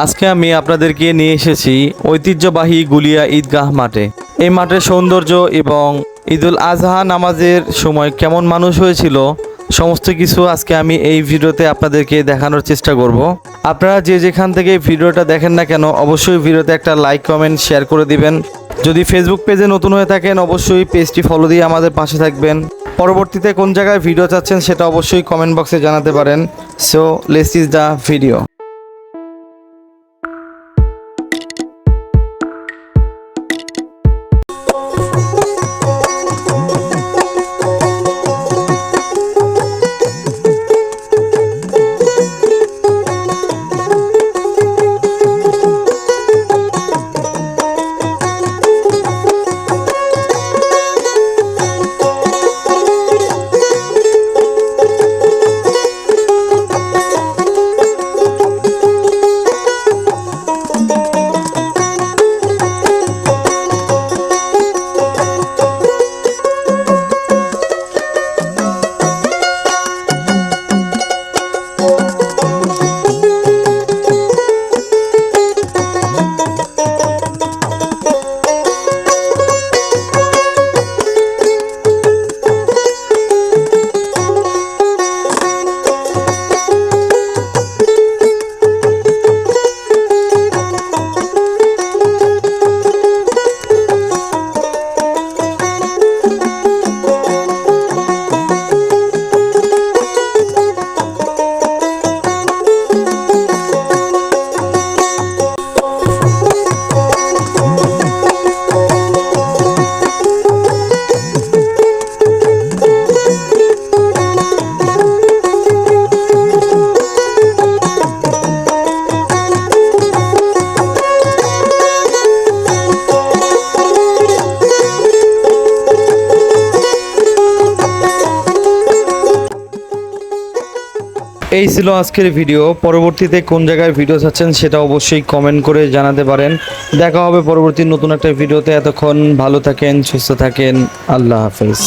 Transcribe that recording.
আজকে আমি আপনাদেরকে নিয়ে এসেছি ঐতিহ্যবাহী গুলিয়া ঈদগাহ মাঠে। এই মাঠের সৌন্দর্য এবং ঈদুল আজহা নামাজের সময় কেমন মানুষ হয়েছিল, সমস্ত কিছু আজকে আমি এই ভিডিওতে আপনাদেরকে দেখানোর চেষ্টা করব। আপনারা যে যেখান থেকে ভিডিওটা দেখেন না কেন, অবশ্যই ভিডিওতে একটা লাইক কমেন্ট শেয়ার করে দিবেন। যদি ফেসবুক পেজে নতুন হয়ে থাকেন, অবশ্যই পেজটি ফলো দিয়ে আমাদের পাশে থাকবেন। পরবর্তীতে কোন জায়গায় ভিডিও চাচ্ছেন, সেটা অবশ্যই কমেন্ট বক্সে জানাতে পারেন। So less is the video এই ছিল আজকের ভিডিও। পরবর্তীতে কোন জায়গায় ভিডিও চাচ্ছেন সেটা অবশ্যই কমেন্ট করে জানাতে পারেন। দেখা হবে পরবর্তী নতুন একটা ভিডিওতে। এতক্ষণ ভালো থাকেন, সুস্থ থাকেন। আল্লাহ হাফেজ।